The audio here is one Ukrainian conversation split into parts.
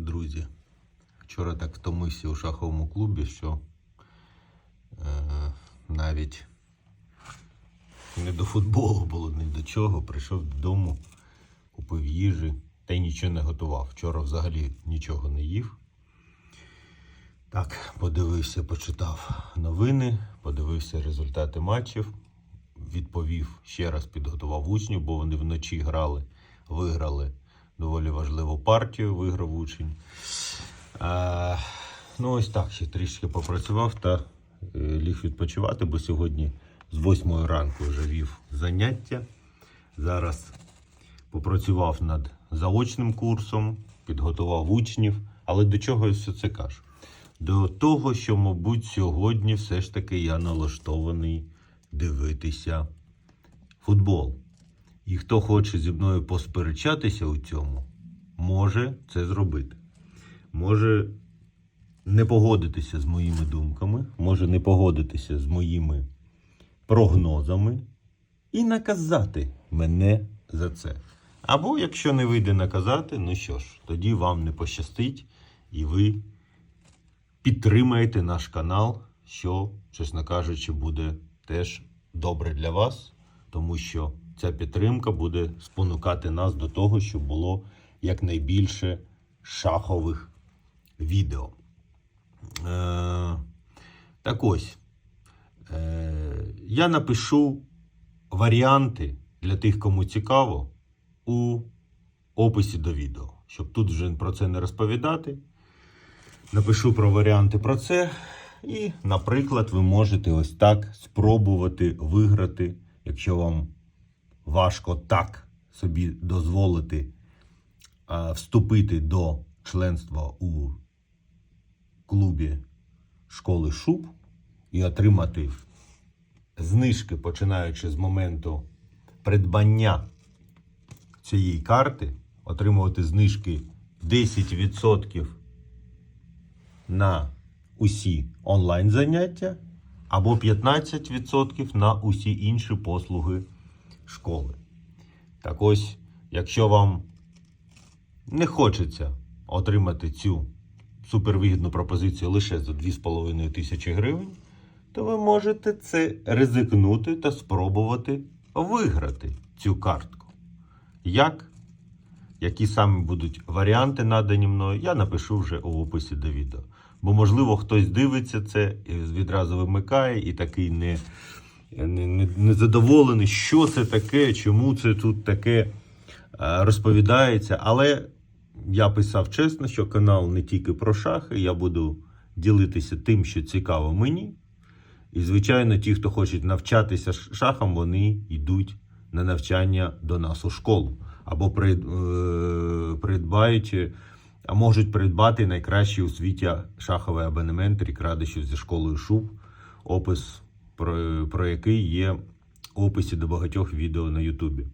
друзі. Вчора так втомився у шаховому клубі, що е, навіть не до футболу було, ні до чого. Прийшов додому, купив їжі та й нічого не готував. Вчора взагалі нічого не їв. Так, подивився, почитав новини, подивився результати матчів, відповів ще раз, підготував учнів, бо вони вночі грали, виграли доволі важливу партію, виграв учень. А, ну, ось так, ще трішки попрацював та е, ліг відпочивати, бо сьогодні з 8 ранку вже вів заняття. Зараз попрацював над заочним курсом, підготував учнів. Але до чого я все це кажу? До того, що, мабуть, сьогодні все ж таки я налаштований дивитися футбол. І хто хоче зі мною посперечатися у цьому, може це зробити. Може не погодитися з моїми думками, може не погодитися з моїми прогнозами і наказати мене за це. Або якщо не вийде наказати, ну що ж, тоді вам не пощастить і ви підтримаєте наш канал, що, чесно кажучи, буде теж добре для вас, тому що ця підтримка буде спонукати нас до того, щоб було якнайбільше шахових відео. Е, так ось, е, я напишу варіанти для тих, кому цікаво, у описі до відео, щоб тут вже про це не розповідати. Напишу про варіанти про це. І, наприклад, ви можете ось так спробувати виграти, якщо вам важко так собі дозволити вступити до членства у клубі школи Шуб і отримати знижки, починаючи з моменту придбання цієї карти, отримувати знижки 10% на усі онлайн заняття або 15% на усі інші послуги школи. Так ось, якщо вам не хочеться отримати цю супервигідну пропозицію лише за 2,5 тисячі гривень, то ви можете це ризикнути та спробувати виграти цю картку. Як? Які саме будуть варіанти надані мною, я напишу вже у описі до відео. Бо, можливо, хтось дивиться це і відразу вимикає і такий не, не, не, незадоволений, що це таке, чому це тут таке е, розповідається. Але я писав чесно, що канал не тільки про шахи, я буду ділитися тим, що цікаво мені. І, звичайно, ті, хто хочуть навчатися шахам, вони йдуть на навчання до нас у школу. Або е, придбають, а можуть придбати найкращий у світі шаховий абонемент рік радощів зі школою Шуб, опис про, про який є описі до багатьох відео на Ютубі,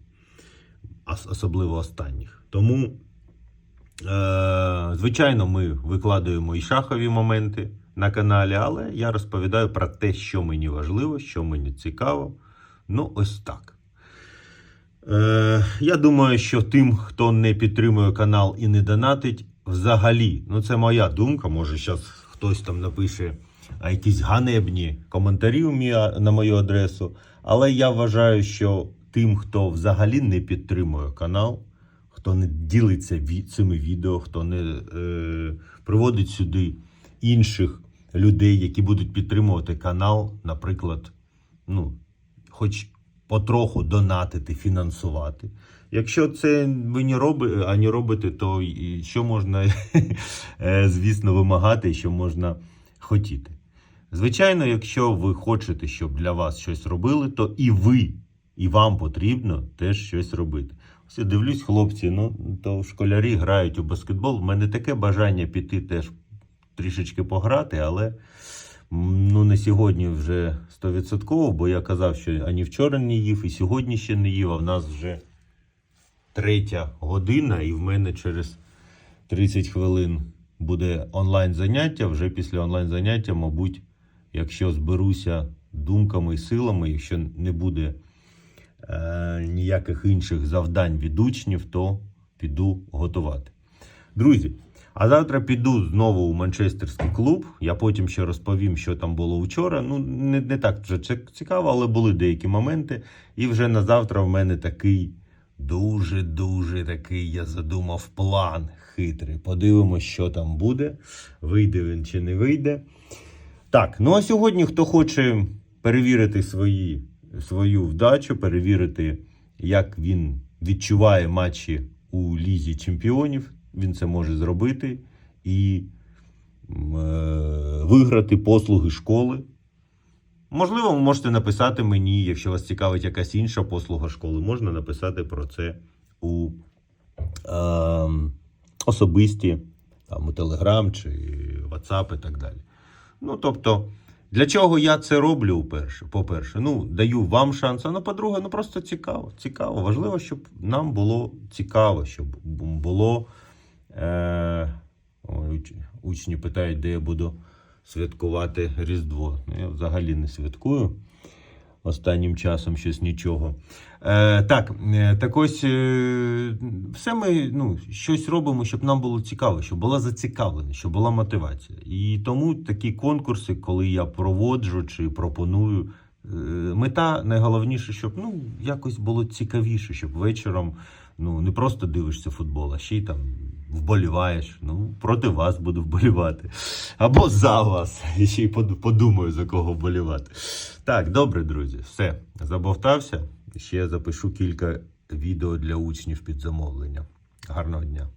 особливо останніх. Тому Е, Звичайно, ми викладаємо і шахові моменти на каналі, але я розповідаю про те, що мені важливо, що мені цікаво. Ну, ось так. Е, Я думаю, що тим, хто не підтримує канал і не донатить, взагалі, ну це моя думка. Може, зараз хтось там напише якісь ганебні коментарі на мою адресу. Але я вважаю, що тим, хто взагалі не підтримує канал, хто не ділиться цими відео, хто не е, приводить сюди інших людей, які будуть підтримувати канал, наприклад, ну, хоч потроху донатити, фінансувати. Якщо це ви не робите, а не робите, то що можна, е, звісно, вимагати, що можна хотіти. Звичайно, якщо ви хочете, щоб для вас щось робили, то і ви, і вам потрібно теж щось робити. Ось я дивлюсь, хлопці, ну то школярі грають у баскетбол. У мене таке бажання піти теж трішечки пограти, але ну не сьогодні вже 100%, бо я казав, що ані вчора не їв, і сьогодні ще не їв, а в нас вже третя година, і в мене через 30 хвилин буде онлайн заняття. Вже після онлайн заняття, мабуть, якщо зберуся думками і силами, якщо не буде е, ніяких інших завдань від учнів, то піду готувати. Друзі, А завтра піду знову у Манчестерський клуб. Я потім ще розповім, що там було вчора. Ну, не, не так вже ці- цікаво, але були деякі моменти. І вже на завтра в мене такий дуже-дуже такий, я задумав план хитрий. Подивимось, що там буде. Вийде він чи не вийде. Так, ну а сьогодні, хто хоче перевірити свої, свою вдачу, перевірити, як він відчуває матчі у Лізі Чемпіонів, він це може зробити і е, виграти послуги школи. Можливо, ви можете написати мені, якщо вас цікавить якась інша послуга школи, можна написати про це у е, особисті, там, у Telegram чи WhatsApp і так далі. Ну, тобто, для чого я це роблю, перше, по-перше, ну, даю вам шанс, а ну, по-друге, ну просто цікаво. Цікаво. Важливо, щоб нам було цікаво, щоб було. Е, учні питають, де я буду святкувати Різдво. Ну, я взагалі не святкую. Останнім часом щось нічого. Е, так, е, так ось е, все ми ну, щось робимо, щоб нам було цікаво, щоб була зацікавленість, щоб була мотивація. І тому такі конкурси, коли я проводжу чи пропоную, е, мета найголовніше, щоб ну, якось було цікавіше, щоб вечором ну, не просто дивишся футбол, а ще й там вболіваєш. Ну, проти вас буду вболівати. Або за вас. І ще й подумаю, за кого вболівати. Так, добре, друзі, все. Забовтався. Ще запишу кілька відео для учнів під замовлення. Гарного дня.